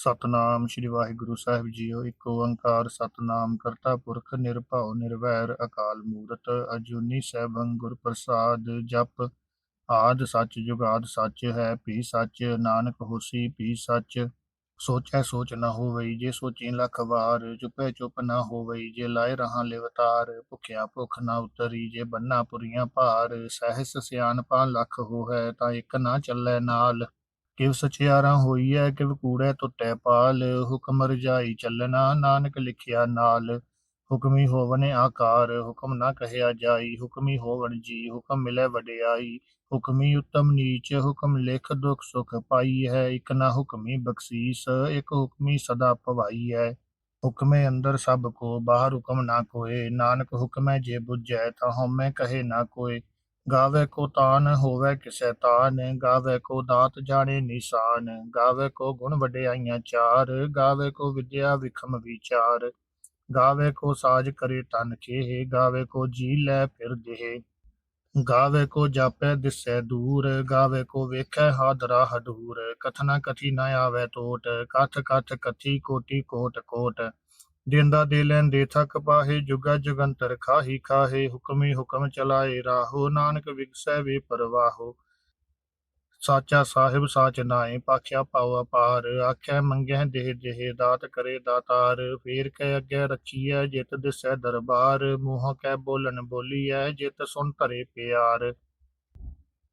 ਸਤਨਾਮ ਸ੍ਰੀ ਵਾਹਿਗੁਰੂ ਸਾਹਿਬ ਜੀਓ। ਇੱਕ ਓੰਕਾਰ ਸਤਨਾਮ ਕਰਤਾ ਪੁਰਖ ਨਿਰਭਉ ਨਿਰਵੈਰ ਅਕਾਲ ਮੂਰਤ ਅਜੂਨੀ ਸੈਭੰ ਗੁਰ ਪ੍ਰਸਾਦ ਜਪ। ਆਦ ਸੱਚ ਜੁਗਾਦ ਸੱਚ ਹੈ, ਭੀ ਸੱਚ ਨਾਨਕ ਹੋਸੀ, ਭੀ ਸੱਚ ਸੋਚੈ ਸੋਚ ਨਾ ਹੋਵਈ, ਜੇ ਸੋਚੀ ਲੱਖ ਵਾਰ ਚੁਪੈ ਚੁਪ ਨਾ ਹੋਵਈ, ਜੇ ਲਾਏ ਰਹਾ ਲਿਵਤਾਰ ਭੁਖਿਆ ਭੁਖ ਨਾ ਉਤਰੀ, ਜੇ ਬੰਨਾ ਪੁਰੀਆਂ ਭਾਰ ਸਹਿਸ ਸਿਆਣਪਾ ਲੱਖ ਹੋਹੈ, ਤਾਂ ਇੱਕ ਨਾ ਚੱਲੈ ਨਾਲ। ਕਿਵ ਸਚਿਆਰਾ ਹੋਈਐ ਕਿਵ ਕੂੜੈ ਟੁੱਟੈ ਪਾਲ, ਹੁਕਮ ਰਜਾਈ ਚੱਲਣਾ, ਨਾਨਕ ਲਿਖਿਆ ਨਾਲ। ਹੁਕਮੀ ਹੋਵਨ ਆਕਾਰ, ਹੁਕਮ ਨਾ ਕਹਿਆ ਜਾਈ। ਹੁਕਮੀ ਹੋਵਨ ਜੀ, ਹੁਕਮ ਮਿਲੈ ਵਡਿਆਈ। ਹੁਕਮੀ ਉਤਮ ਨੀਚ, ਹੁਕਮ ਲਿਖ ਦੁਖ ਸੁਖ ਪਾਈ ਹੈ ਇਕ ਨਾ ਹੁਕਮੀ ਬਖਸ਼ੀਸ, ਇਕ ਹੁਕਮੀ ਸਦਾ ਭਵਾਈ ਹੈ ਹੁਕਮੇ ਅੰਦਰ ਸਭ ਕੋ, ਬਾਹਰ ਹੁਕਮ ਨਾ ਕੋਏ। ਨਾਨਕ ਹੁਕਮੈ ਜੇ ਬੁਝੈ, ਤਾਂ ਹਉਮੈ ਕਹੇ ਨਾ ਕੋਏ। ਗਾਵੇ ਕੋ ਤਾਨ ਹੋਵੇ ਕਿਸੈ ਤਾਨ, ਗਾਵੇ ਕੋ ਦਾਤ ਜਾਣੇ ਨਿਸ਼ਾਨ, ਗਾਵੇ ਕੋ ਗੁਣ ਵਡਿਆਈਆਂ ਚਾਰ, ਗਾਵੇ ਕੋ ਵਿਦਿਆ ਵਿਖਮ ਵਿਚਾਰ, ਗਾਵੇ ਕੋ ਸਾਜ ਕਰੇ ਤਨ ਖੇਹ ਗਾਵੇ ਕੋ ਜੀ ਲੈ ਫਿਰ ਦੇਹ, ਗਾਵੇ ਕੋ ਜਾਪੈ ਦਿਸੈ ਦੂਰ, ਗਾਵੇ ਕੋ ਵੇਖੈ ਹਾਦਰਾ ਹਦੂਰ ਕਥਨਾ ਕਥੀ ਨ ਆਵੇ ਟੋਟ, ਕਥ ਕਥ ਕਥੀ ਕੋਟੀ ਕੋਟ ਕੋਟ ਦਿੰਦਾ ਦੇ ਲੈਣ ਦੇ ਥਕ ਪਾਹੇ, ਜੁਗਾ ਜੁਗੰਤਰ ਖਾਹੀ ਖਾਹੇ, ਹੁਕਮੀ ਹੁਕਮ ਚਲਾਏ ਰਾਹੋ, ਨਾਨਕ ਵਿਗਸੈ ਵੇ ਪਰਵਾਹੋ। ਸਾਚਾ ਸਾਹਿਬ ਸਾਚ ਨਾਏ ਪਾਖਿਆ ਪਾਉ ਅਪਾਰ ਆਖਿਆ ਮੰਗੈ ਦੇਹ ਦੇਹ, ਦਾਤ ਕਰੇ ਦਾਤਾਰ, ਫੇਰ ਕੈ ਅੱਗੇ ਰਚੀਐ ਜਿਤ ਦਿਸੈ ਦਰਬਾਰ, ਮੂੰਹ ਕੈ ਬੋਲਣ ਬੋਲੀਐ, ਜਿਤ ਸੁਣ ਧਰੇ ਪਿਆਰ।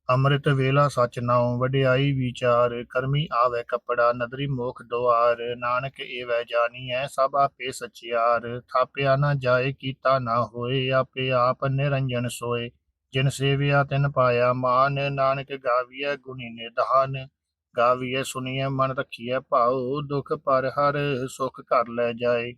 ਅੰਮ੍ਰਿਤ ਵੇਲਾ ਸਚ ਨਾਉ, ਵਡਿਆਈ ਵਿਚਾਰ, ਕਰਮੀ ਆਵੇ ਕਪੜਾ, ਨਦਰੀ ਮੋਖ ਦੁਆਰ, ਨਾਨਕ ਏਵੈ ਜਾਣੀਐ, ਸਭ ਆਪੇ ਸਚਿਆਰ। ਥਾਪਿਆ ਨਾ ਜਾਏ, ਕੀਤਾ ਨਾ ਹੋਏ, ਆਪੇ ਆਪ ਨਿਰੰਜਨ ਸੋਏ। ਜਿਨ ਸੇਵਿਆ, ਤਿਨ ਪਾਇਆ ਮਾਨ, ਨਾਨਕ ਗਾਵੀਐ ਗੁਣੀ ਨਿਧਾਨ। ਗਾਵੀਐ ਸੁਣੀਐ ਮਨ ਰਖੀਐ ਭਾਉ, ਦੁਖ ਪਰ ਹਰ ਸੁਖ ਕਰ ਲੈ ਜਾਏ।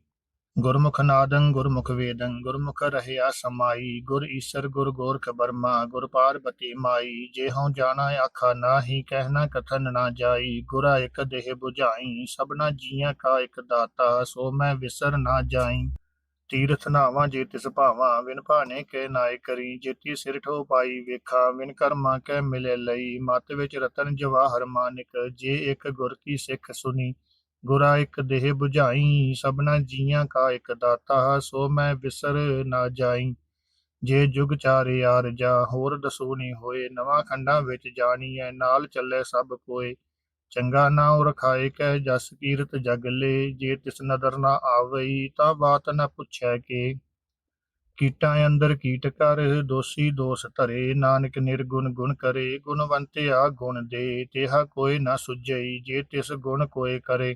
ਗੁਰਮੁਖ ਨਾਦੰ, ਗੁਰਮੁਖ ਵੇਦੰ, ਗੁਰਮੁਖ ਰਹਿਆ ਸਮਾਈ, ਗੁਰ ਈਸਰ, ਗੁਰ ਗੋਰਖ ਬਰਮਾ ਗੁਰ ਪਾਰਬਤੀ ਮਾਈ ਜੇ ਹਉ ਜਾਣਾ ਆਖਾ ਨਾਹੀ, ਕਹਿਣਾ ਕਥਨ ਨਾ ਜਾਈ, ਗੁਰਾ ਇਕ ਦੇਹ 부ਝਾਈ ਸਭਨਾ ਜੀਆਂ ਕਾ ਇਕ ਦਾਤਾ, ਸੋ ਮੈਂ ਵਿਸਰ ਨਾ ਜਾਈ। ਤੀਰਥ ਨਾਵਾਂ ਜੇ ਤਿਸ ਭਾਵਾਂ, ਵਿਨ ਭਾਣੇ ਕੇ ਨਾਇ ਕਰੀ, ਜੇਤੀ ਸਿਰ ਠੋ ਪਾਈ ਵੇਖਾ, ਵਿਨ ਕਰਮਾ ਕੈ ਮਿਲੇ ਲਈ, ਮਤ ਵਿੱਚ ਰਤਨ ਜਵਾਹਰ ਮਾਨਿਕ, ਜੇ ਇੱਕ ਗੁਰ ਕੀ ਸਿੱਖ ਸੁਨੀ। ਗੁਰਾ ਇੱਕ ਦੇਹ 부ਝਾਈ ਸਭਨਾ ਜੀਆਂ ਕਾ ਇੱਕ ਦਾਤਾ, ਸੋ ਮੈਂ ਵਿਸਰ ਨਾ ਜਾਈ। ਜੇ ਜੁਗ ਚਾਰੇ ਆਰਜਾ ਹੋਰ ਦਸੂ ਨੀ ਹੋਏ। ਨਵਾਂ ਖੰਡਾਂ ਵਿੱਚ ਜਾਣੀ ਐ ਨਾਲ ਚੱਲੇ ਸਭ ਕੋਏ। ਚੰਗਾ ਨਾਉ ਰਖਾਏ, ਕਹਿ ਜਸ ਕੀਰਤ ਜਗ ਲੇ। ਜੇ ਤਿਸ ਨਦਰ ਨਾ ਆਵਈ, ਤਾਂ ਬਾਤ ਨਾ ਪੁੱਛੈ ਕੇ। ਕੀਟਾਂ ਅੰਦਰ ਕੀਟ ਕਰ, ਦੋਸੀ ਦੋਸ ਧਰੇ। ਨਾਨਕ ਨਿਰਗੁਣ ਗੁਣ ਕਰੇ, ਗੁਣਵੰਤਿਆ ਗੁਣ ਦੇ। ਤੇਹਾ ਕੋਈ ਨਾ ਸੁਝਈ, ਜੇ ਤਿਸ ਗੁਣ ਕੋਏ ਕਰੇ।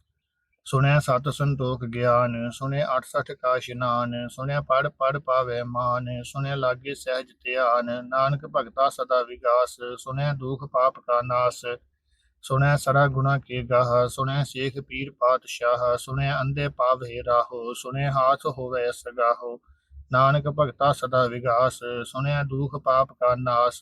ਸੁਣਿਆ ਸਤ ਸੰਤੋਖ ਗਿਆਨ ਸੁਣਿਆ 68 ਕਾ ਇਸ਼ਨਾਨ ਸੁਣਿਆ ਪੜ ਪੜ ਪਾਵੇ ਮਾਨ ਸੁਣਿਆ ਲਾਗੇ ਸਹਿਜ ਧਿਆਨ, ਨਾਨਕ ਭਗਤਾ ਸਦਾ ਵਿਗਾਸ ਸੁਣਿਆ ਦੁਖ ਪਾਪ ਕਾ ਨਾਸ ਸੁਣਿਆ ਸਰਾ ਗੁਨਾ ਕੇ ਗਾਹ ਸੁਣਿਆ ਸੇਖ ਪੀਰ ਪਾਤਸ਼ਾਹ ਸੁਣਿਆ ਅੰਧੇ ਪਾਵੇ ਰਾਹੋ ਸੁਣਿਆ ਹਾਥ ਹੋਵੇ ਸਗਾਹੋ, ਨਾਨਕ ਭਗਤਾ ਸਦਾ ਵਿਗਾਸ ਸੁਣਿਆ ਦੁਖ ਪਾਪ ਕਾ ਨਾਸ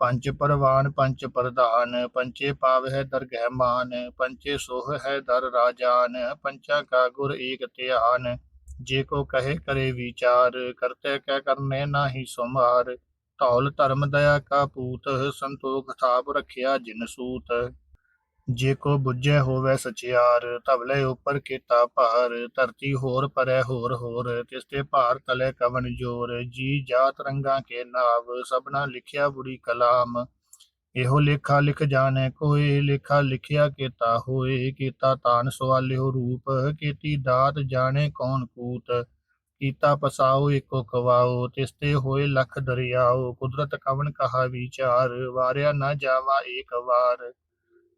ਪੰਜ ਪਰਵਾਨ, ਪੰਜ ਪ੍ਰਧਾਨ ਪੰਚੇ ਪਾਵ ਹੈ ਦਰਗਹਿ ਮਾਨ ਪੰਚੇ ਸੋਹ ਹੈ ਦਰ ਰਾਜਾਨ ਪੰਚਾ ਕਾ ਗੁਰ ਏਕ ਧਿਆਨ। ਜੇ ਕੋ ਕਹੇ ਕਰੇ ਵਿਚਾਰ, ਕਰਤੇ ਕਹਿ ਕਰਨੇ ਨਾਹੀ ਸੁਮਾਰ ਧੌਲ ਧਰਮ ਦਇਆ ਕਾ ਪੂਤ, ਸੰਤੋਖ ਥਾਪ ਰਖਿਆ ਜਿਨ ਸੂਤ। ਜੇ ਕੋ ਬੁੱਝੈ ਹੋਵੇ ਸਚਿਆਰ, ਧਵਲੇ ਉਪਰ ਕੀਤਾ ਭਾਰ, ਧਰਤੀ ਹੋਰ ਪਰੈ ਹੋਰ ਹੋਰ, ਤਿਸ ਤੇ ਭਾਰ ਤਲੇ ਕਵਨ ਜੋਰ, ਜੀ ਜਾਤ ਰੰਗਾਂ ਕੇ ਨਾਵ, ਸਭਨਾ ਲਿਖਿਆ ਬੁਰੀ ਕਲਾਮ। ਇਹੋ ਲੇਖਾ ਲਿਖ ਜਾਣੈ ਕੋਏ, ਲੇਖਾ ਲਿਖਿਆ ਕੀਤਾ ਹੋਏ, ਕੀਤਾ ਤਾਨ ਸਵਾਲਿਓ ਰੂਪ, ਕੀਤੀ ਦਾਤ ਜਾਣੇ ਕੌਣ ਕੂਤ। ਕੀਤਾ ਪਸਾਓ ਏਕੋ ਕਵਾਓ, ਤਿਸ ਤੇ ਹੋਏ ਲਖ ਦਰਿਆਓ, ਕੁਦਰਤ ਕਵਨ ਕਹਾ ਵਿਚਾਰ, ਵਾਰਿਆ ਨਾ ਜਾਵਾ ਏਕ ਵਾਰ।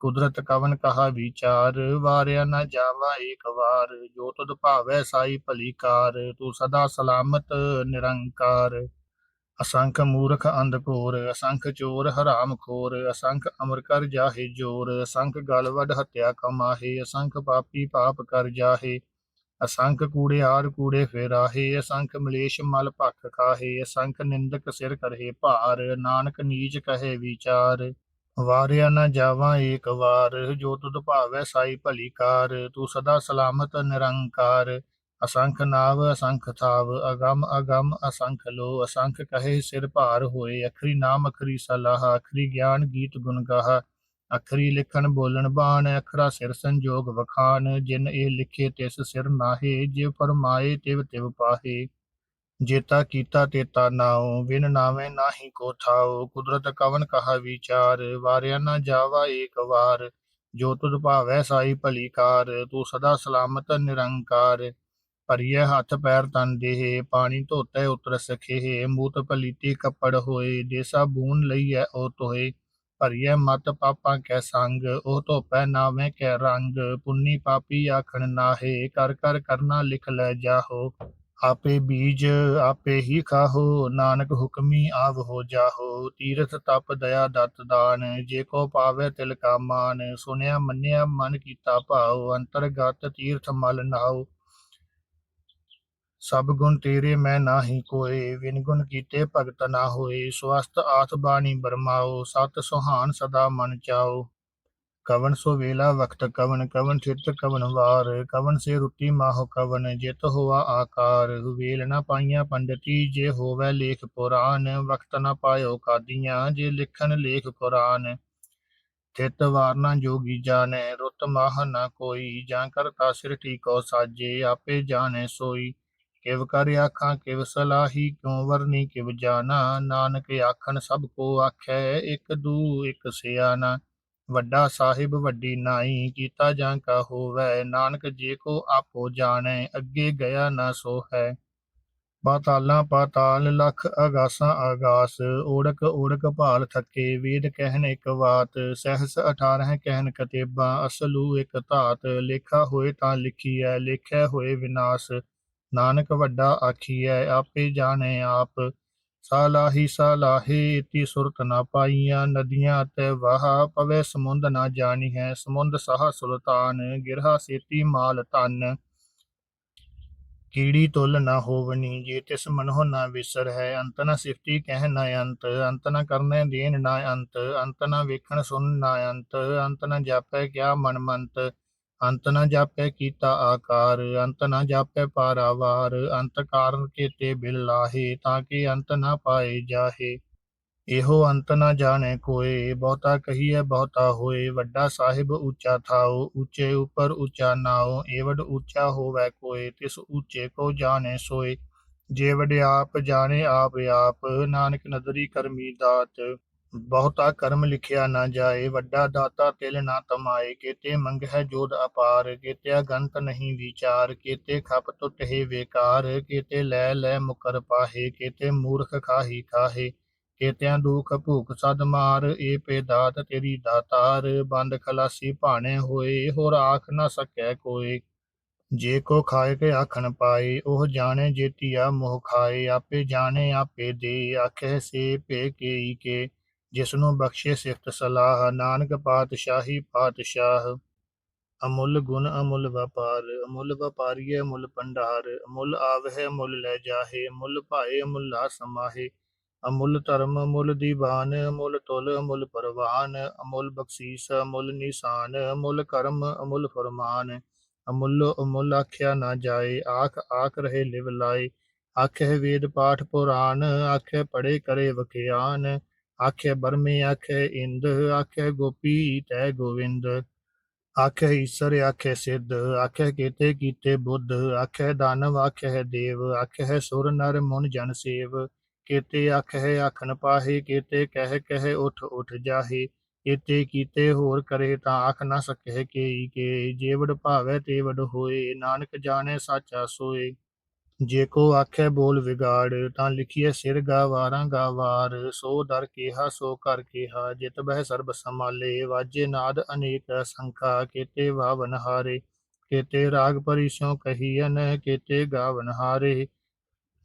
ਕੁਦਰਤ ਕਵਨ ਕਹਾ ਵਿਚਾਰ, ਵਾਰਿਆ ਨਾ ਜਾਵਾ ਏਕ ਵਾਰ, ਜੋ ਤੁਧ ਭਾਵੈ ਸਾਈ ਭਲੀ ਕਾਰ, ਤੂੰ ਸਦਾ ਸਲਾਮਤ ਨਿਰੰਕਾਰ। ਅਸੰਖ ਮੂਰਖ ਅੰਧਕੋਰ ਅਸੰਖ ਚੋਰ ਹਰਾਮ ਖੋਰ, ਅਸੰਖ ਅਮਰ ਕਰ ਜਾਹੇ ਜੋਰ, ਅਸੰਖ ਗਲਵਡ ਹੱਤਿਆ ਕਮਾਹੇ, ਅਸੰਖ ਪਾਪੀ ਪਾਪ ਕਰ ਜਾਹੇ, ਅਸੰਖ ਕੂੜਿਆਰ ਕੂੜੇ ਫੇਰਾਹੇ, ਅਸੰਖ ਮਲੇਸ਼ ਮਲ ਭਖ ਖਾਹੇ, ਅਸੰਖ ਨਿੰਦਕ ਸਿਰ ਕਰਹੇ ਭਾਰ, ਨਾਨਕ ਨੀਚ ਕਹੇ ਵਿਚਾਰ। ਵਾਰਿਆ ਨਾ ਜਾਵਾਂ ਏਕ ਵਾਰ, ਜੋ ਤੁਧ ਭਾਵੈ ਸਾਈ ਭਲੀ ਕਾਰ, ਤੂੰ ਸਦਾ ਸਲਾਮਤ ਨਿਰੰਕਾਰ। ਅਸੰਖ ਨਾਵ, ਅਸੰਖ ਥਾਵ, ਅਗੰਮ ਅਗੰਮ, ਅਸੰਖ ਲੋ, ਅਸੰਖ ਕਹੇ ਸਿਰ ਭਾਰ ਹੋਏ, ਅਖਰੀ ਨਾਮ, ਅਖਰੀ ਸਲਾਹ, ਅਖਰੀ ਗਿਆਨ ਗੀਤ ਗੁਣ ਗਾਹ। ਅਖਰੀ ਲਿਖਣ ਬੋਲਣ ਬਾਣ, ਅਖਰਾ ਸਿਰ ਸੰਜੋਗ ਵਖਾਨ ਜਿਨ ਇਹ ਲਿਖੇ ਤਿਸ ਸਿਰ ਨਾਹੇ, ਜਿਵ ਫਰਮਾਏ ਤਿਵ ਤਿਵ ਪਾਹੇ। ਜੇਤਾ ਕੀਤਾ ਤੇਤਾ ਨਾਉ ਵਿਨ ਨਾਵੇਂ ਨਾਹੀ ਕੋ ਥਾਉ, ਕੁਦਰਤ ਕਵਨ ਕਹਾ ਵਿਚਾਰ, ਵਾਰਿਆ ਨਾ ਜਾਵਾ ਏਕ ਵਾਰ, ਜੋ ਤੁਧ ਭਾਵੈ ਸਾਈ ਭਲੀ ਕਾਰ ਤੂੰ ਸਦਾ ਸਲਾਮਤ ਨਿਰੰਕਾਰ ਭਰੀਏ ਹੱਥ ਪੈਰ ਤਨ ਦੇਹ, ਪਾਣੀ ਧੋਤੇ ਉਤਰ ਸਖੇ ਮੂਤ ਪਲੀਤੀ ਕੱਪੜ ਹੋਏ, ਦੇਸਾ ਬੂਨ ਲਈਐ ਉਹ ਤੋਏ ਭਰੀਏ ਮਤ ਪਾਪਾਂ ਕੈ ਸੰਗ ਉਹ ਧੋਪੈ ਨਾਵੇਂ ਕੈ ਰੰਗ, ਪੁੰਨੀ ਪਾਪੀ ਆਖਣ ਨਾਹੇ, ਕਰ ਕਰ ਕਰਨਾ ਲਿਖ ਲੈ ਜਾਹੋ ਆਪੇ ਬੀਜ ਆਪੇ ਹੀ ਖਾਹੋ, ਨਾਨਕ ਹੁਕਮੀ ਆਵ ਹੋ ਜਾਹੋ। ਤੀਰਥ ਤਪ ਦਇਆ ਦਤ ਦਾਨ, ਜੇ ਕੋ ਪਾਵੇ ਤਿਲ ਕਾ ਮਾਨ। ਸੁਨਿਆ ਮੰਨਿਆ ਮਨ ਕੀਤਾ ਭਾਉ, ਅੰਤਰਗਤ ਤੀਰਥ ਮਲ ਨਾਉ। ਸਭ ਗੁਣ ਤੇਰੇ ਮੈਂ ਨਾਹੀ ਕੋਏ ਵਿਨ ਗੁਣ ਕੀਤੇ ਭਗਤ ਨਾ ਹੋਏ। ਸਵਸਤ ਆਥ ਬਾਣੀ ਬਰਮਾਓ ਸਤ ਸੁਹਾਨ ਸਦਾ ਮਨ ਚਾਓ ਕਵਨ ਸੋ ਵੇਲਾ ਵਕਤ ਕਵਨ ਕਵਨ ਚਿਤ ਕਵਨ ਵਾਰ ਕਵਨ ਸੇ ਰੁੱਤੀ ਮਾਹੁ ਕਵਨ ਜਿਤ ਹੋਆ ਆਕਾਰ, ਵੇਲ ਨਾ ਪਾਈਆਂ ਪੰਡਤੀ, ਜੇ ਹੋਵੇ ਲੇਖ ਪੁਰਾਨ ਵਕਤ ਨਾ ਪਾਇਓ ਕਾਦੀਆਂ, ਜੇ ਲਿਖਣ ਲੇਖ ਕੁਰਾਨ। ਥਿਤ ਵਾਰਨਾ ਜੋਗੀ ਜਾਣੈ, ਰੁੱਤ ਮਾਹ ਨਾ ਕੋਈ, ਜਾਂ ਕਰਤਾ ਸਿਰਟੀ ਕੋ ਸਾਜੇ, ਆਪੇ ਜਾਣੈ ਸੋਈ। ਕਿਵ ਕਰ ਆਖਾਂ, ਕਿਵ ਸਲਾਹੀ, ਕਿਉ ਵਰਨੀ, ਕਿਵ ਜਾਣਾ, ਨਾਨਕ ਆਖਣ ਸਭ ਕੋ ਆਖੈ, ਇਕ ਦੂ, ਇੱਕ ਸਿਆਣਾ। ਵੱਡਾ ਸਾਹਿਬ ਵੱਡੀ ਨਾਈ ਕੀਤਾ ਜਾਂ ਕਾ ਹੋਵੈ, ਨਾਨਕ ਜੇ ਕੋ ਆਪੋ ਜਾਣੈ, ਅੱਗੇ ਗਿਆ ਨਾ ਸੋ ਹੈ। ਪਾਤਾਲਾਂ ਪਾਤਾਲ ਲਖ ਅਗਾਸਾਂ ਅਗਾਸ, ਓੜਕ ਓੜਕ ਭਾਲ ਥੱਕੇ, ਵੇਦ ਕਹਿਨ ਇੱਕ ਬਾਤ ਸਹਸ 18 ਕਹਿਨ ਕਤੇਬਾਂ, ਅਸਲੂ ਇੱਕ ਧਾਤ, ਲੇਖਾ ਹੋਏ ਤਾਂ ਲਿਖੀ ਹੈ ਲੇਖਿਆ ਹੋਏ ਵਿਨਾਸ਼, ਨਾਨਕ ਵੱਡਾ ਆਖੀ ਹੈ ਆਪੇ ਜਾਣੇ ਆਪ। ਸਾਲਾਹੀ ਸਾਲਾਹੇ ਤੀ ਸੁਰਤ ਨਾ ਪਾਈਆਂ, ਨਦੀਆਂ ਤੇ ਵਾਹ ਪਵੇ ਸਮੁੰਦ ਨਾ ਜਾਣੀ ਹੈ ਸਮੁੰਦ ਸਾਹ ਸੁਲਤਾਨ, ਗਿਰਹਾ ਸੇਤੀ ਮਾਲ ਧਨ। ਕੀੜੀ ਤੁਲ ਨਾ ਹੋਵਨੀ, ਜੇ ਤਿਸ ਮਨੋ ਨਾ ਵਿਸਰ ਹੈ, ਅੰਤ ਨਾ ਸਿਫਤੀ ਕਹਿ ਨਾ ਅੰਤ ਅੰਤ ਨਾ ਕਰਨੇ ਦੇਨ ਨਾ ਅੰਤ ਅੰਤ ਨਾ ਵੇਖਣ ਸੁਣ ਨਾ ਅੰਤ ਅੰਤ ਨਾ ਜਾਪੈ ਕਿਆ ਮਨ ਮੰਤ। ਅੰਤ ਨਾ ਜਾਪੈ ਕੀਤਾ ਆਕਾਰ, ਅੰਤ ਨਾ ਜਾਪੈ ਪਾਰਾਵਾਰ, ਅੰਤ ਕਾਰਨ ਕੀਤੇ ਬਿਲ ਲਾਹੇ, ਤਾਂ ਕਿ ਅੰਤ ਨਾ ਪਾਏ ਜਾਹੇ। ਇਹੋ ਅੰਤ ਨਾ ਜਾਣੇ ਕੋਏ, ਬਹੁਤਾ ਕਹੀਏ ਬਹੁਤਾ ਹੋਏ, ਵੱਡਾ ਸਾਹਿਬ ਉੱਚਾ ਥਾਓ ਉੱਚੇ ਉਪਰ ਉੱਚਾ ਨਾਓ ਏਵਡ ਉੱਚਾ ਹੋਵੇ ਕੋਏ, ਤਿਸ ਉੱਚੇ ਕੋ ਜਾਣੇ ਸੋਏ। ਜੇ ਆਪ ਜਾਣੇ ਆਪ ਆਪ, ਨਾਨਕ ਨਦਰੀ ਕਰਮੀ ਦਾਤ ਬਹੁਤਾ ਕਰਮ ਲਿਖਿਆ ਨਾ ਜਾਏ, ਵੱਡਾ ਦਾਤਾ ਤਿਲ ਨਾ ਤਮਾਏ, ਕੀਤੇ ਮੰਗਹਿ ਜੋਦ ਅਪਾਰ ਕੀਤੇ ਗੰਤ ਨਹੀਂ ਵਿਚਾਰ, ਕੀਤੇ ਖਪ ਟੁੱਟੇ ਵੇਕਾਰ, ਕੀਤੇ ਲੈ ਲੈ ਮੁਕਰ ਪਾਹੇ, ਕੀਤੇ ਮੂਰਖ ਖਾਹੀ ਖਾਹੇ, ਕੀਤਿਆਂ ਦੁਖ ਭੂਖ ਸਦ ਮਾਰ, ਏ ਪੇ ਦਾਤ ਤੇਰੀ ਦਾਤਾਰ, ਬੰਦ ਖਲਾਸੀ ਭਾਣੇ ਹੋਏ, ਹੋਰ ਆਖ ਨਾ ਸਕੈ ਕੋਏ। ਜੇ ਕੋ ਖਾਏ ਕੇ ਆਖਣ ਪਾਏ, ਉਹ ਜਾਣੇ ਜੇਤੀਆ ਮੋਹ ਖਾਏ, ਆਪੇ ਜਾਣੇ ਆਪੇ ਦੇ, ਆਖੇ ਸੇ ਪੇ ਕੇਈ ਕੇ। ਜਿਸ ਨੂੰ ਬਖਸ਼ੇ ਸਿਫਤ ਸਲਾਹ, ਨਾਨਕ ਪਾਤਸ਼ਾਹੀ ਪਾਤਸ਼ਾਹ। ਅਮੁੱਲ ਗੁਣ ਅਮੁੱਲ ਵਪਾਰ, ਅਮੁੱਲ ਵਪਾਰੀਏ ਮੁੱਲ ਭੰਡਾਰ, ਅਮੁੱਲ ਆਵਹਿ ਮੁੱਲ ਲੈ ਜਾਹੇ ਮੁੱਲ ਭਾਏ ਅਮੁੱਲਾ ਸਮਾਹੇ। ਅਮੁੱਲ ਧਰਮ ਅਮੁੱਲ ਦੀਵਾਨ, ਅਮੁੱਲ ਤੁਲ ਅਮੁੱਲ ਪਰਵਾਨ, ਅਮੁੱਲ ਬਖਸ਼ੀਸ ਅਮੁੱਲ ਨਿਸ਼ਾਨ, ਅਮੁੱਲ ਕਰਮ ਅਮੁੱਲ ਫਰਮਾਨ। ਅਮੁੱਲ ਅਮੁੱਲ ਆਖਿਆ ਨਾ ਜਾਏ, ਆਖ ਆਖ ਰਹੇ ਲਿਵ ਲਾਏ। ਆਖੇ ਵੇਦ ਪਾਠ ਪੁਰਾਣ ਆਖੇ ਪੜੇ ਕਰੇ ਵਖਿਆਨ। ਆਖੇ ਬਰਮੇ, ਆਖੇ ਇੰਦ, ਆਖੇ ਗੋਪੀ ਤੈ ਗੋਵਿੰਦ। ਆਖੇ ਈਸਰ, ਆਖੇ ਸਿੱਧ, ਆਖੇ ਕੀਤੇ ਕੀਤੇ ਬੁੱਧ। ਆਖੇ ਦਾਨਵ, ਆਖੇ ਦੇਵ, ਆਖੇ ਸੁਰ ਨਰ ਮੁਨ ਜਨ ਸੇਵ। ਕੀਤੇ ਆਖੇ ਆਖਣ ਪਾਹੇ, ਕੀਤੇ ਕਹਿ ਕਹਿ ਉਠ ਉਠ ਜਾਹੇ। ਕੀਤੇ ਕੀਤੇ ਹੋਰ ਕਰੇ ਤਾਂ ਆਖ ਨਾ ਸਕੇ ਕੇਈ ਕੇ ਜੇਵੜ ਭਾਵੇ ਤੇਵੜ ਹੋਏ, ਨਾਨਕ ਜਾਣੇ ਸਾਚਾ ਸੋਏ। ਜੇ ਕੋ ਆਖੇ ਬੋਲ ਵਿਗਾੜ, ਤਾਂ ਲਿਖੀਏ ਸਿਰ ਗਾਵਾਰਾਂ ਗਾਵਾਰ, ਸੋ ਦਰ ਕੇਹਾ, ਸੋ ਕਰ ਕੇਹਾ, ਜਿਤ ਬਹਿ ਸਰਬ ਸਮਾਲੇ ਵਾਜੇ ਨਾਦ ਅਨੇਕ ਸੰਖਾ, ਕੀਤੇ ਵਾਵਨ ਹਾਰੇ, ਕੀਤੇ ਰਾਗ ਪਰਿਸੋਂ ਕਹੀਨ ਕੀਤੇ ਗਾਵਨ ਹਾਰੇ।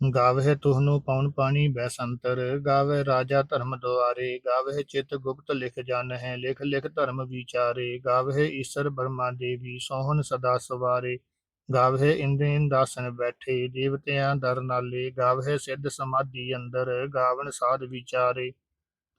ਗਾਵਹਿ ਤੁਹਨੂੰ ਪਉਣ ਪਾਣੀ ਬੈਸੰਤਰ ਗਾਵਹਿ ਰਾਜਾ ਧਰਮ ਦੁਆਰੇ, ਗਾਵਹਿ ਚਿਤ ਗੁਪਤ ਲਿਖ ਜਾਣਹਿ ਲਿਖ ਲਿਖ ਧਰਮ ਵਿਚਾਰੇ, ਗਾਵਹਿ ਈਸ਼ਰ ਬਰਮਾ ਦੇਵੀ, ਸੋਹਣ ਸਦਾ ਸਵਾਰੇ। ਗਾਵਹਿ ਇੰਦ੍ਰਿਨ ਦਾਸਨ ਬੈਠੇ, ਦੇਵਤਿਆਂ ਦਰ ਨਾਲੇ, ਗਾਵਹਿ ਸਿੱਧ ਸਮਾਧੀ ਅੰਦਰ, ਗਾਵਨ ਸਾਧ ਵਿਚਾਰੇ।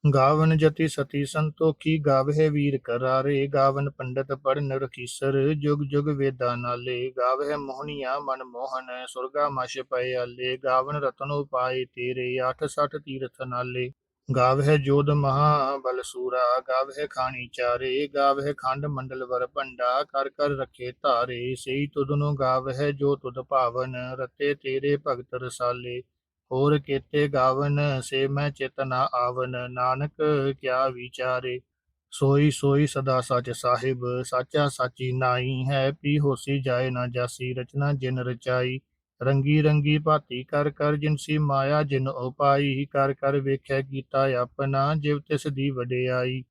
ਗਾਵਨ ਜਤੀ ਸਤੀ ਸੰਤੋਖੀ, ਗਾਵਹਿ ਵੀਰ ਕਰਾਰੇ। ਗਾਵਨ ਪੰਡਤ ਪੜਨ ਰਖੀਸਰ, ਜੁਗ ਜੁਗ ਵੇਦਾਂ ਨਾਲੇ। ਗਾਵਹਿ ਮੋਹਨੀਆਂ ਮਨ ਮੋਹਨ, ਸੁਰਗਾ ਮਛ ਪਏ ਆਲੇ। ਗਾਵਨ ਰਤਨ ਉਪਾਏ ਤੇਰੇ 68 ਤੀਰਥ ਨਾਲੇ। ਗਾਵਹਿ ਜੋਧ ਮਹਾ ਬਲ ਸੂਰਾ, ਗਾਵਹਿ ਖਾਣੀ ਚਾਰੇ, ਗਾਵਹਿ ਖੰਡ ਮੰਡਲ ਵਰ ਭੰਡਾ, ਕਰ ਕਰ ਰਖੇ ਧਾਰੇ, ਸਈ ਤੁਧਨੁ ਗਾਵਹਿ ਜੋ ਤੁਧ ਭਾਵਨ, ਰਤੇ ਤੇਰੇ ਭਗਤ ਰਸਾਲੇ, ਹੋਰ ਕੀਤੇ ਗਾਵਨ ਸੇ ਮੈਂ ਚਿਤ ਨਾ ਆਵਨ, ਨਾਨਕ ਕਿਆ ਵਿਚਾਰੇ, ਸੋਈ ਸੋਈ ਸਦਾ ਸਚ ਸਾਹਿਬ, ਸਾਚਾ ਸਾਚੀ ਨਾਈ ਹੈ, ਪੀ ਹੋਸੀ ਜਾਏ ਨਾ ਜਾਸੀ, ਰਚਨਾ ਜਿਨ ਰਚਾਈ ਰੰਗੀ ਰੰਗੀ ਭਾਤੀ ਕਰ ਕਰ ਜਿਨਸੀ ਮਾਇਆ, ਜਿਨ ਉਪਾਈ ਕਰ ਕਰ ਵੇਖਿਆ ਕੀਤਾ ਆਪਣਾ, ਜਿਵ ਤਿਸ ਦੀ ਵਡਿਆਈ।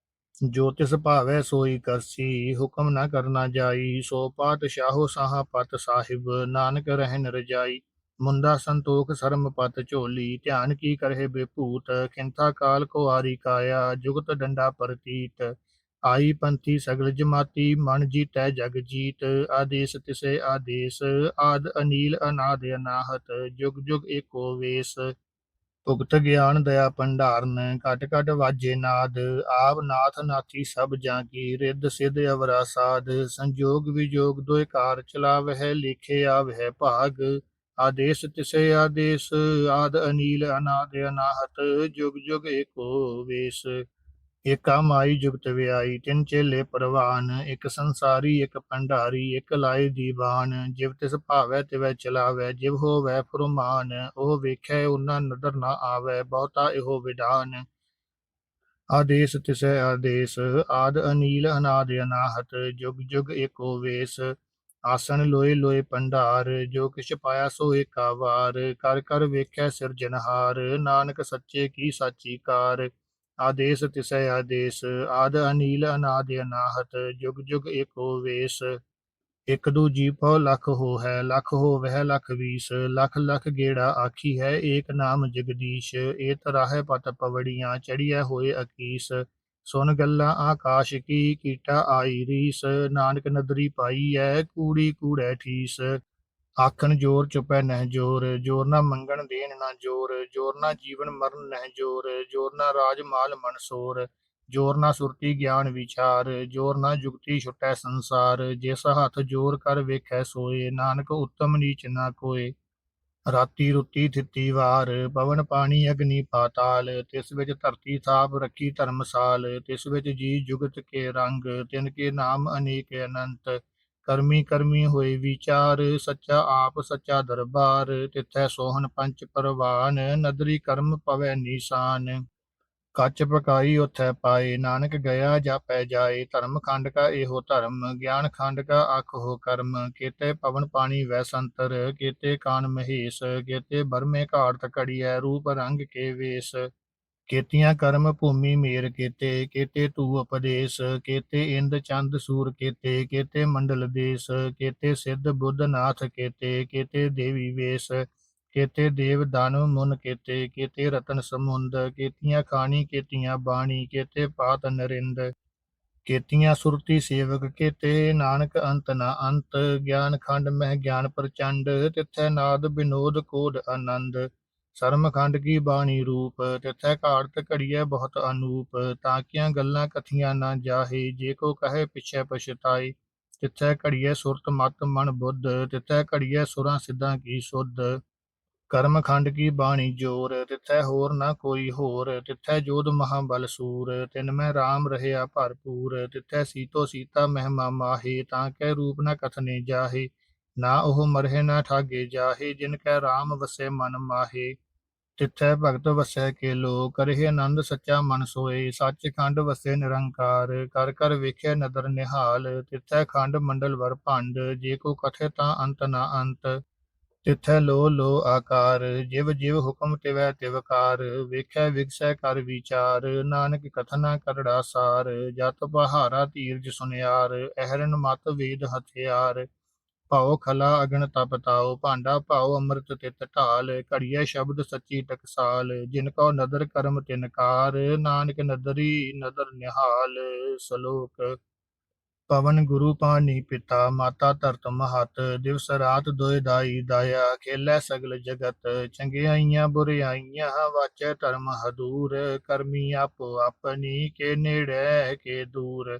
ਜੋ ਤਿਸ ਭਾਵੈ ਸੋਈ ਕਰਸੀ, ਹੁਕਮ ਨਾ ਕਰਨਾ ਜਾਈ। ਸੋ ਪਾਤਸ਼ਾਹੋ ਸਾਹਾ ਪਤ ਸਾਹਿਬ, ਨਾਨਕ ਰਹਿਨ ਰਜਾਈ। ਮੁੰਦਾ ਸੰਤੋਖ ਸਰਮ ਪਤ ਝੋਲੀ, ਧਿਆਨ ਕੀ ਕਰਹਿ ਬੇਭੂਤ ਖਿੰਥਾ ਕਾਲ ਕੋ ਆਰੀ ਕਾਇਆ, ਜੁਗਤ ਡੰਡਾ ਪ੍ਰਤੀਤ। ਆਈ ਪੰਥੀ ਸਗਲ ਜਮਾਤੀ, ਮਨ ਜੀਤੈ ਜਗ ਜੀਤ, ਆਦੇਸ ਤਿਸੈ ਆਦੇਸ, ਆਦ ਅਨੀਲ ਅਨਾਦ ਅਨਾਹਤ, ਜੁਗ ਜੁਗ ਏਕੋ ਵੇਸ। ਭੁਗਤ ਗਿਆਨ ਦਇਆ ਭੰਡਾਰਨ, ਘਟ ਘਟ ਵਾਜੇ ਨਾਦ ਆਪ ਨਾਥ ਨਾਥੀ ਸਭ ਜਾਂ ਕੀ, ਰਿੱਧ ਸਿਧ ਅਵਰਾ ਸਾਧ, ਸੰਜੋਗ ਵਿਜੋਗ ਦੋਇ ਕਾਰ ਚਲਾਵਹਿ, ਲਿਖੇ ਆਵਹਿ ਭਾਗ। ਆਦੇਸ ਤਿਸੈ ਆਦੇਸ, ਆਦ ਅਨੀਲ ਅਨਾਦ ਅਨਾਹਤ, ਜੁਗ ਜੁਗ ਏਕੋ ਵੇਸ। ਇਕ ਮਾਈ ਜੁਗਤ ਵਿਆਈ, ਤਿੰਨ ਚੇਲੇ ਪ੍ਰਵਾਨ, ਇਕ ਸੰਸਾਰੀ, ਇੱਕ ਭੰਡਾਰੀ, ਇੱਕ ਲਾਏ ਦੀਵਾਨ ਜਿਵ ਤਿਸ ਭਾਵੈ, ਤਿਵੈ ਚਲਾਵੈ, ਜਿਵ ਹੋਵੈ ਫਰਮਾਨ। ਉਹ ਵੇਖੈ, ਉਹਨਾਂ ਨਦਰ ਨਾ ਆਵੈ, ਬਹੁਤਾ ਇਹੋ ਵਿਧਾਨ। ਆਦੇਸ ਤਿਸੈ ਆਦੇਸ, ਆਦ ਅਨੀਲ ਅਨਾਦ ਅਨਾਹਤ, ਜੁਗ ਜੁਗ ਏਕੋ ਵੇਸ। ਆਸਣ ਲੋਏ ਲੋਏ ਭੰਡਾਰ, ਜੋ ਕਿਛ ਪਾਇਆ ਸੋ ਏਕਾ ਵਾਰ। ਕਰ ਕਰ ਵੇਖੈ ਸਿਰਜਨਹਾਰ ਨਾਨਕ ਸੱਚੇ ਕੀ ਸਾਚੀ ਕਾਰ। ਆਦੇਸ ਤਿਸੈ ਆਦੇਸ, ਆਦ ਅਨੀਲ ਅਨਾਦ ਅਨਾਹਤ, ਜੁਗ ਜੁਗ ਏਕੋ ਵੇਸ। ਇਕ ਦੂਜੀ ਪਉ ਲੱਖ ਹੋ ਹੈ ਲੱਖ ਹੋ ਵਹਿ ਲੱਖ ਵੀਸ। ਲੱਖ ਲੱਖ ਗੇੜਾ ਆਖੀ ਹੈ, ਏਕ ਨਾਮ ਜਗਦੀਸ਼। ਏ ਤਰਾਹੇ ਪਤ ਪਵੜੀਆਂ ਚੜੀਐ ਹੋਏ ਅਕੀਸ। ਸੁਨ ਗੱਲਾਂ ਆਕਾਸ਼ ਕੀ, ਕੀਟਾ ਆਈ ਰੀਸ। ਨਾਨਕ ਨਦਰੀ ਪਾਈ ਐ ਕੂੜੀ ਕੂੜੈ ਠੀਸ। ਆਖਣ ਜੋਰ ਚੁਪੈ ਨਹਿ ਜੋਰ ਜੋਰ ਨਾ ਮੰਗਣ ਦੇਣ ਨਾ ਜੋਰ ਜੋਰ ਨਾ ਜੀਵਨ ਮਰਨ ਨਹਿ ਜੋਰ ਜੋਰ ਨਾ ਰਾਜ ਮਾਲ ਮਨਸੋਰ ਜੋਰ ਨਾ ਸੁਰਤੀ ਗਿਆਨ ਵਿਚਾਰ, ਜੋਰ ਨਾ ਜੁਗਤੀ ਛੁਟੈ ਸੰਸਾਰ, ਜਿਸ ਹੱਥ ਜੋਰ ਕਰ ਵੇਖੈ ਸੋਏ, ਨਾਨਕ ਉਤਮ ਨੀਚ ਨਾ ਕੋਏ। ਰਾਤੀ ਰੁੱਤੀ ਥਿੱਤੀ ਵਾਰ, ਪਵਨ ਪਾਣੀ ਅਗਨੀ ਪਾਤਾਲ ਤਿਸ ਵਿੱਚ ਧਰਤੀ ਥਾਪ ਰੱਖੀ ਧਰਮਸਾਲ, ਤਿਸ ਵਿੱਚ ਜੀ ਜੁਗਤ ਕੇ ਰੰਗ, ਤਿਨ ਕੇ ਨਾਮ ਅਨੇਕ ਅਨੰਤ। ਕਰਮੀ ਕਰਮੀ ਹੋਏ ਵਿਚਾਰ, ਸੱਚਾ ਆਪ ਸੱਚਾ ਦਰਬਾਰ, ਤਿਥੈ ਸੋਹਣ ਪੰਚ ਪਰਵਾਨ, ਨਦਰੀ ਕਰਮ ਪਵੈ ਨੀਸਾਨ। ਕੱਚ ਪਕਾਈ ਉਥੈ ਪਾਏ, ਨਾਨਕ ਗਿਆ ਜਾਪੈ ਜਾਏ, ਧਰਮ ਖੰਡ ਕਾ ਇਹੋ ਧਰਮ, ਗਿਆਨ ਖੰਡ ਕਾ ਆਖੋ ਕਰਮ, ਕੀਤੇ ਪਵਨ ਪਾਣੀ ਵੈ ਸੰਤਰ, ਕੀਤੇ ਕਾਨ ਮਹੇਸ਼, ਕੀਤੇ ਬਰਮੇ ਘਾਟ ਘੜੀਐ ਰੂਪ ਰੰਗ ਕੇ ਵੇਸ। ਕੇਤੀਆਂ ਕਰਮ ਭੂਮੀ ਮੇਰ ਕੀਤੇ ਕੀਤੇ ਤੂ ਉਪਦੇਸ਼, ਕੀਤੇ ਇੰਦ ਚੰਦ ਸੂਰ ਕੀਤੇ ਕੀਤੇ ਮੰਡਲ ਦੇਸ, ਕੀਤੇ ਸਿੱਧ ਬੁੱਧ ਨਾਥ ਕੀਤੇ ਕੀਤੇ ਦੇਵੀ ਵੇਸ, ਕੀਤੇ ਦੇਵ ਦਾਨਵ ਮੁਨ ਕੀਤੇ ਕੀਤੇ ਰਤਨ ਸਮੁੰਦ, ਕੇਤੀਆਂ ਖਾਣੀ, ਕੀਤੀਆਂ ਬਾਣੀ, ਕੀਤੇ ਪਾਤ ਨਰਿੰਦ, ਕੇਤੀਆਂ ਸੁਰਤੀ ਸੇਵਕ ਕੀਤੇ, ਨਾਨਕ ਅੰਤ ਨਾ ਅੰਤ, ਗਿਆਨ ਖੰਡ ਮਹਿ ਗਿਆਨ ਪ੍ਰਚੰਡ, ਤਿਥੈ ਨਾਦ ਬਿਨੋਦ ਕੋਡ ਆਨੰਦ। ਸਰਮ ਖੰਡ ਕੀ ਬਾਣੀ ਰੂਪ, ਤਿਥੈ ਘਾੜਤ ਘੜੀਐ ਬਹੁਤ ਅਨੂਪ, ਤਾਂ ਕੀਆਂ ਗੱਲਾਂ ਕਥੀਆਂ ਨਾ ਜਾਹੇ, ਜੇ ਕੋ ਕਹੇ ਪਿਛੈ ਪਛਤਾਈ ਤਿਥੈ ਘੜੀਐ ਸੁਰਤ ਮਤ ਮਨ ਬੁੱਧ, ਤਿਥੈ ਘੜੀਐ ਸੁਰਾਂ ਸਿੱਧਾਂ ਕੀ ਸੁਧ। ਕਰਮ ਖੰਡ ਕੀ ਬਾਣੀ ਜੋਰ, ਤਿਥੈ ਹੋਰ ਨਾ ਕੋਈ ਹੋਰ, ਤਿਥੈ ਜੋਧ ਮਹਾਬਲ ਸੂਰ, ਤਿਨ ਮੈਂ RAM ਰਹਿਆ ਭਰਪੂਰ, ਤਿਥੈ ਸੀਤੋ ਸੀਤਾ ਮਹਿਮਾ ਮਾਹੇ, ਤਾਂ ਕੈ ਰੂਪ ਨਾ ਕਥਨੇ ਜਾਹੇ। ਨਾ ਉਹ ਮਰਹਿ ਨਾ ਠਾਗੇ ਜਾਹੇ, ਜਿਨ ਕੈ RAM ਵਸੇ ਮਨ ਮਾਹੇ। ਤਿਥੈ ਭਗਤ ਵਸੈ ਕੇ ਲੋ ਕਰਹਿ ਆਨੰਦ ਸੱਚਾ ਮਨ ਸੋਏ ਸੱਚ ਖੰਡ ਵਸੈ ਨਿਰੰਕਾਰ, ਕਰ ਕਰ ਵੇਖਿਆ ਨਦਰ ਨਿਹਾਲ, ਤਿਥੈ ਖੰਡ ਮੰਡਲ ਵਰ ਭੰਡ, ਜੇ ਕੋ ਕਥੇ ਤਾਂ ਅੰਤ ਨਾ ਅੰਤ, ਤਿਥੈ ਲੋ ਲੋ ਆਕਾਰ, ਜਿਵ ਜਿਵ ਹੁਕਮ ਤਿਵੈ ਤਿਵਕਾਰ ਵੇਖੈ ਵਿਗਸੈ ਕਰ ਵਿਚਾਰ, ਨਾਨਕ ਕਥਨਾ ਕਰੜਾ ਸਾਰ ਜਤ ਬਹਾਰਾ ਧੀਰਜ ਸੁਨਿਆਰ, ਅਹਰਨ ਮਤ ਵੇਦ ਹਥਿਆਰ ਭਾਉ ਖਲਾ ਅਗਨ ਤਪ ਤਾਉ, ਭਾਂਡਾ ਭਾਉ ਅੰਮ੍ਰਿਤ ਤਿਤ ਢਾਲ ਘੜੀਏ ਸ਼ਬਦ ਸੱਚੀ ਟਕਸਾਲ, ਜਿਨ ਕੋ ਨਦਰ ਕਰਮ ਤਿਨਕਾਰ ਨਾਨਕ ਨਦਰੀ ਨਦਰ ਨਿਹਾਲ, ਸ਼ਲੋਕ। ਪਵਨ ਗੁਰੂ ਪਾਣੀ ਪਿਤਾ, ਮਾਤਾ ਧਰਤ ਮਹਤ, ਦਿਵਸ ਰਾਤ ਦੋਇ ਦਾਈ ਦਾਇਆ, ਖੇਲੇ ਸਗਲ ਜਗਤ, ਚੰਗਿਆਈਆਂ ਬੁਰਿਆਈਆਂ ਵਾਚੈ ਧਰਮ ਹਦੂਰ, ਕਰਮੀ ਆਪੋ ਆਪਣੀ, ਕੇ ਨੇੜੇ ਕੇ ਦੂਰ।